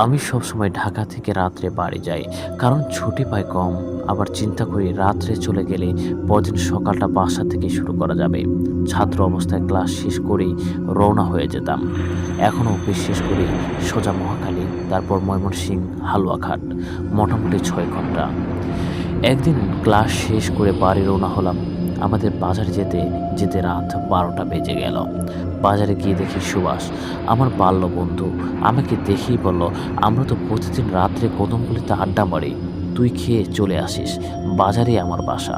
আমি সবসময় ঢাকা থেকে রাত্রে বাড়ি যাই, কারণ ছুটি পাই কম। আবার চিন্তা করি রাত্রে চলে গেলে পরদিন সকালটা বাসা থেকে শুরু করা যাবে। ছাত্র অবস্থায় ক্লাস শেষ করেই রওনা হয়ে যেতাম। এখনও অফিস শেষ করি সোজা মহাখালী, তারপর ময়মনসিং, হালুয়াঘাট, মোটামুটি ছয় ঘণ্টা। একদিন ক্লাস শেষ করে বাড়ি রওনা হলাম আমাদের বাজারে যেতে যেতে রাত বারোটা বেজে গেল। বাজারে গিয়ে দেখি সুভাষ, আমার বাল্য বন্ধু, আমাকে দেখেই বলল, আমরা তো প্রতিদিন রাত্রে কদমগুলিতে আড্ডা মারি, তুই খেয়ে চলে আসিস বাজারে আমার বাসা।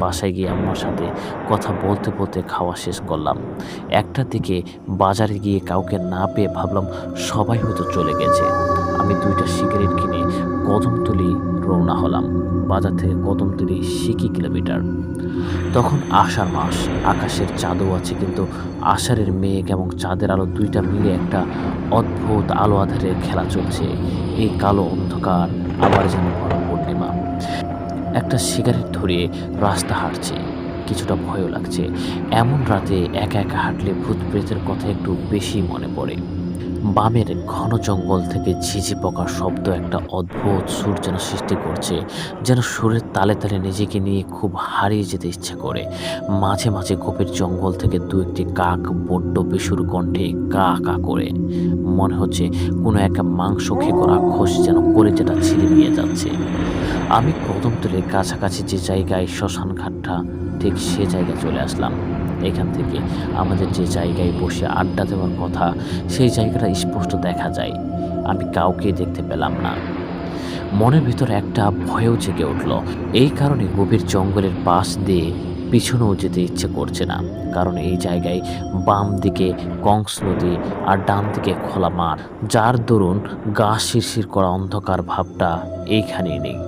বাসায় গিয়ে আমার সাথে কথা বলতে বলতে খাওয়া শেষ করলাম। একটার দিকে বাজারে গিয়ে কাউকে না পেয়ে ভাবলাম সবাই হয়তো চলে গেছে। আমি দুইটা সিগারেট কিনে কদমতলি রওনা হলাম। বাজার থেকে কদমতলি সিকি কিলোমিটার। তখন আষাঢ় মাস, আকাশের চাঁদও আছে, কিন্তু আষাঢ়ের মেঘ এবং চাঁদের আলো দুইটা মিলে একটা অদ্ভুত আলো আধারের খেলা চলছে। এই কালো অন্ধকার আবার যেন পূর্ণিমা। একটা সিগারেট ধরিয়ে রাস্তা হাঁটছে। কিছুটা ভয়ও লাগছে। এমন রাতে একা একা হাঁটলে ভূত প্রেতের কথা একটু বেশি মনে পড়ে। বামের ঘন জঙ্গল থেকে ঝিঝি পোকার শব্দ একটা অদ্ভুত সুর যেন সৃষ্টি করছে, যেন সুরের তালে তালে নিজেকে নিয়ে খুব হারিয়ে যেতে ইচ্ছে করে। মাঝে মাঝে গভীর জঙ্গল থেকে দু একটি কাক বড্ড বেসুর কণ্ঠে কা কা করে। মনে হচ্ছে কোনো একটা মাংস খেয়ে করা রাক্ষস যেন কলেজাটা ছিঁড়ে নিয়ে যাচ্ছে। আমি কদমতলের কাছাকাছি যে জায়গায় শ্মশান ঘাটটা ঠিক সে জায়গায় চলে আসলাম। এখান থেকে আমাদের যে জায়গায় বসে আড্ডা দেওয়ার কথা, সেই জায়গাটা স্পষ্ট দেখা যায়। আমি কাউকে দেখতে পেলাম না। মনের ভিতর একটা ভয়ও জেগে উঠল। এই কারণে গভীর জঙ্গলের পাশ দিয়ে পিছনেও যেতে ইচ্ছে করছে না। কারণ এই জায়গায় বাম দিকে কংস নদী আর ডান দিকে খোলা মাঠ, যার দরুন গা শিরশির করা অন্ধকার ভাবটা এইখানেই নেই।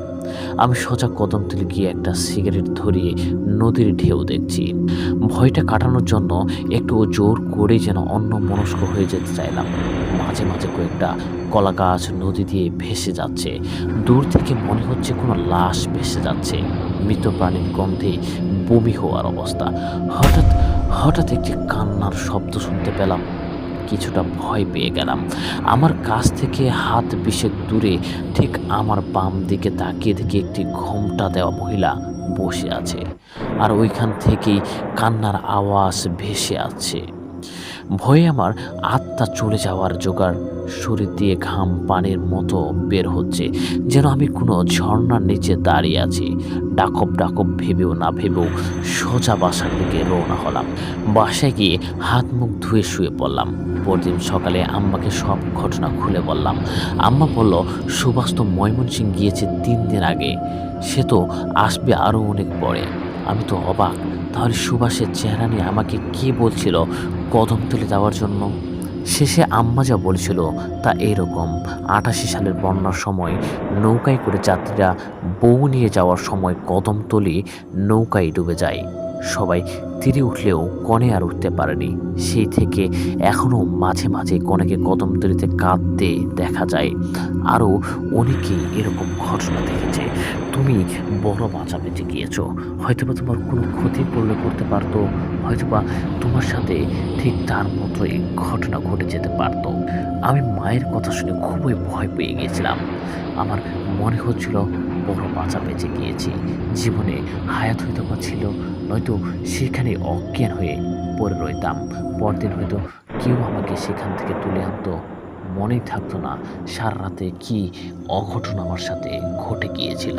আমি সোজা কদম তুলে গিয়ে একটা সিগারেট ধরিয়ে নদীর ঢেউ দেখছি। ভয়টা কাটানোর জন্য একটু জোর করে যেন অন্য মনস্ক হয়ে যেতে চাইলাম। মাঝে মাঝে কয়েকটা কলা গাছ নদী দিয়ে ভেসে যাচ্ছে। দূর থেকে মনে হচ্ছে কোনো লাশ ভেসে যাচ্ছে। মৃত প্রাণীর গন্ধে বমি হওয়ার অবস্থা। হঠাৎ হঠাৎ একটি কান্নার শব্দ শুনতে পেলাম। কিছুটা ভয় পেয়ে গেলাম। আমার কাছ থেকে হাত বিশেক দূরে ঠিক আমার বাম দিকে তাকিয়ে দেখি একটি ঘোমটা দেওয়া মহিলা বসে আছে আর ওইখান থেকেই কান্নার আওয়াজ ভেসে আছে ভয়ে আমার আত্মা চলে যাওয়ার জোগাড় শরীর দিয়ে ঘাম পানির মতো বের হচ্ছে যেন আমি কোনো ঝর্ণার নিচে দাঁড়িয়ে আছি। ডাকব ডাকব ভেবেও না ভেবেও সোজা বাসার দিকে রওনা হলাম। বাসায় গিয়ে হাত মুখ ধুয়ে শুয়ে পড়লাম। পরদিন সকালে আম্মাকে সব ঘটনা খুলে বললাম। আম্মা বলল, সুভাষ তো ময়মনসিং গিয়েছে তিন দিন আগে। সে তো আসবে আরও অনেক পরে। আমি তো অবাক, তাহলে সুভাষের চেহারা নিয়ে আমাকে কে বলছিল কদম তুলে যাওয়ার জন্য? শেষে আম্মা যা বলছিল তা এইরকম। আটাশি সালের বন্যার সময় নৌকায় করে যাত্রীরা বউ নিয়ে যাওয়ার সময় কদমতলি নৌকায় ডুবে যায়। সবাই তীরে উঠলেও কনে আর উঠতে পারেনি। সেই থেকে এখনও মাঝে মাঝে কনেকে কদমতলিতে কাঁদতে দেখা যায়। আরও অনেকেই এরকম ঘটনা দেখেছে। তুমি বড় বাঁচা বেঁচে গিয়েছো। হয়তোবা তোমার কোনো ক্ষতি করলে করতে পারতো, হয়তোবা তোমার সাথে ঠিক তার মতোই ঘটনা ঘটে যেতে পারতো। আমি মায়ের কথা শুনে খুবই ভয় পেয়ে গিয়েছিলাম। আমার মনে হচ্ছিল বড় বাঁচা বেঁচে গিয়েছি। জীবনে হায়াত হয়তো বা ছিল, নয়তো সেখানে অজ্ঞান হয়ে পড়ে রইতাম। পরদিন হয়তো কেউ আমাকে সেখান থেকে তুলে আনতো। মনেই থাকতো না সারা রাতে কী অঘটন আমার সাথে ঘটে গিয়েছিল।